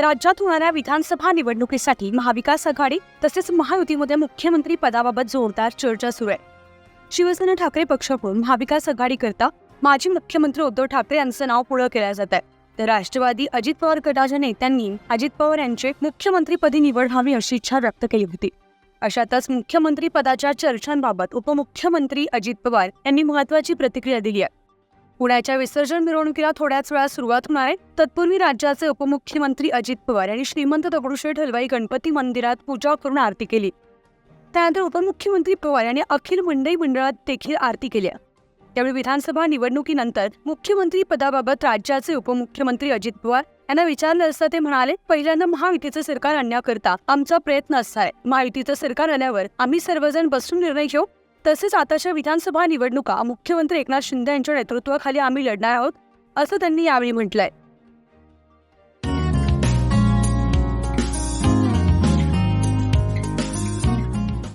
राज्यात होणाऱ्या विधानसभा निवडणुकीसाठी महाविकास आघाडी तसेच महायुतीमध्ये मुख्यमंत्री पदाबाबत जोरदार चर्चा सुरू आहे. शिवसेना ठाकरे पक्षाकडून महाविकास आघाडीकरता माजी मुख्यमंत्री उद्धव ठाकरे यांचं नाव पुढं केलं जात आहे. तर राष्ट्रवादी अजित पवार गटाच्या नेत्यांनी अजित पवार यांचे मुख्यमंत्रीपदी निवड व्हावी अशी इच्छा व्यक्त केली होती. अशातच मुख्यमंत्री पदाच्या चर्चांबाबत उपमुख्यमंत्री अजित पवार यांनी महत्वाची प्रतिक्रिया दिली आहे. पुण्याच्या विसर्जन मिरवणुकीला थोड्याच वेळात सुरुवात होणार आहे. तत्पूर्वी राज्याचे उपमुख्यमंत्री अजित पवार यांनी श्रीमंत दगडूशेठ हलवाई गणपती मंदिरात पूजा करून आरती केली. त्यानंतर उपमुख्यमंत्री पवार यांनी अखिल मंडई मंडळात देखील आरती केली त्यावेळी विधानसभा निवडणुकीनंतर मुख्यमंत्री पदाबाबत राज्याचे उपमुख्यमंत्री अजित पवार यांना विचारलं असता ते म्हणाले पहिल्यांदा महायुतीचं सरकार आणण्याकरता आमचा प्रयत्न असणार आहे. महायुतीचं सरकार आल्यावर आम्ही सर्वजण बसून निर्णय घेऊ तसेच आताच्या विधानसभा निवडणुका मुख्यमंत्री एकनाथ शिंदे यांच्या नेतृत्वाखाली आम्ही लढणार आहोत असं त्यांनी यावेळी म्हटलंय.